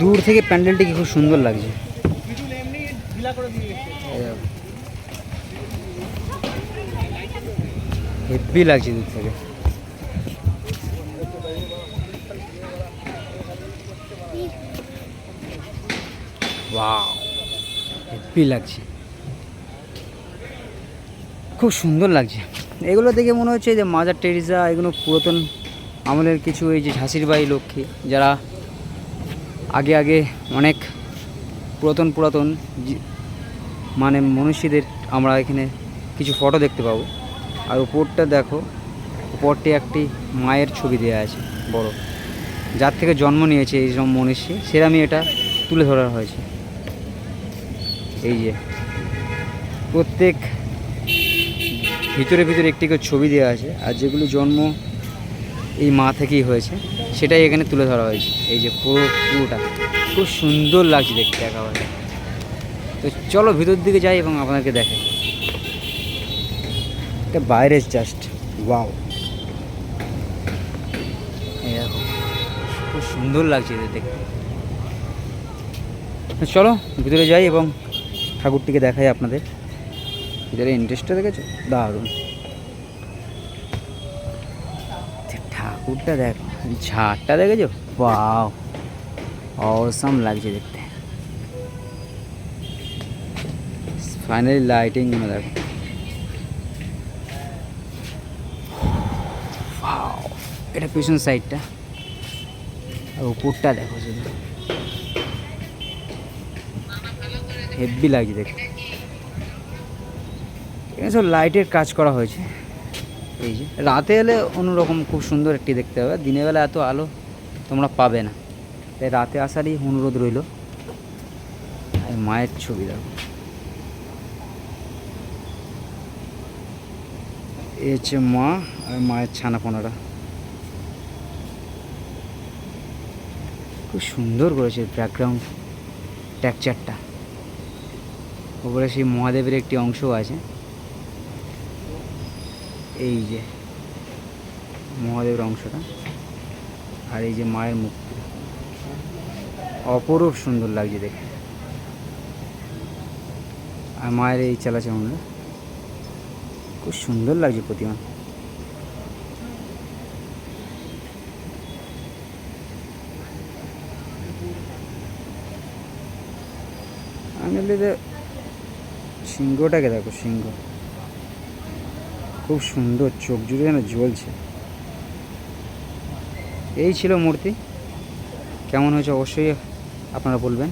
দূর থেকে প্যান্ডেলটিকে খুব সুন্দর লাগছে। হেভি লাগছে দূর থেকে। হেভি লাগছে। খুব সুন্দর লাগছে। এগুলো দেখে মনে হচ্ছে যে মাদার টেরিজা, এগুলো পুরাতন আমলের কিছু এই যে ঝাঁসির বাই লক্ষ্মী, যারা আগে আগে অনেক পুরাতন পুরাতন মানে মনীষীদের আমরা এখানে কিছু ফটো দেখতে পাবো। আর উপরটা দেখো, উপরটি একটি মায়ের ছবি দেওয়া আছে, বড়। যার থেকে জন্ম নিয়েছে এই সব মনীষী, সেরামই এটা তুলে ধরা হয়েছে। এই যে, প্রত্যেক ভিতরে ভিতরে একটি করে ছবি দেওয়া আছে, আর যেগুলো জন্ম এই মা থেকেই হয়েছে, সেটাই এখানে তুলে ধরা হয়েছে। এই যে পুরো পুরোটা, খুব সুন্দর লাগছে দেখতে একেবারে। তো চলো ভিতর দিকে যাই এবং আপনাদেরকে দেখে এটা বাইরে জাস্ট ওয়াও খুব সুন্দর লাগছে এদের দেখতে। চলো ভিতরে যাই এবং ঠাকুরটিকে দেখাই আপনাদের। ভিতরে ইন্টারেস্টটা দেখেছ? দারুণ যে ঠাকুরটা দেখো, ঝাড়টা দেখেছ? বাও অসম লাগছে দেখতে। ফাইনালি লাইটিং দেখো! এটা পিছন সাইডটা আর উপরটা দেখো শুধু। হেভি লাগছে দেখতে। এখানে সব লাইটের কাজ করা হয়েছে। এই যে। রাতে এলে অন্যরকম খুব সুন্দর একটি দেখতে হবে। দিনের বেলা এত আলো তোমরা পাবে না। তাই রাতে আসারই অনুরোধ রইল। মায়ের ছবি দেখো। এই হচ্ছে মা আর মায়ের ছানাপোনারা। খুব সুন্দর করেছে ব্যাকগ্রাউন্ড টেক্সচারটা উপরে সেই মহাদেবের একটি অংশ আছে। এই যে মহাদেবের অংশটা আর এই যে মায়ের মুক্তি অপরূপ সুন্দর লাগছে দেখে। আর মায়ের এই চালাচামুন্ডা খুব সুন্দর লাগছে প্রতিমা। আঙুলিতে সিংহটাকে দেখো, সিংহ। খুব সুন্দর চোখ জুড়ে যেন জ্বলছে। এই ছিল মূর্তি। কেমন হয়েছে অবশ্যই আপনারা বলবেন।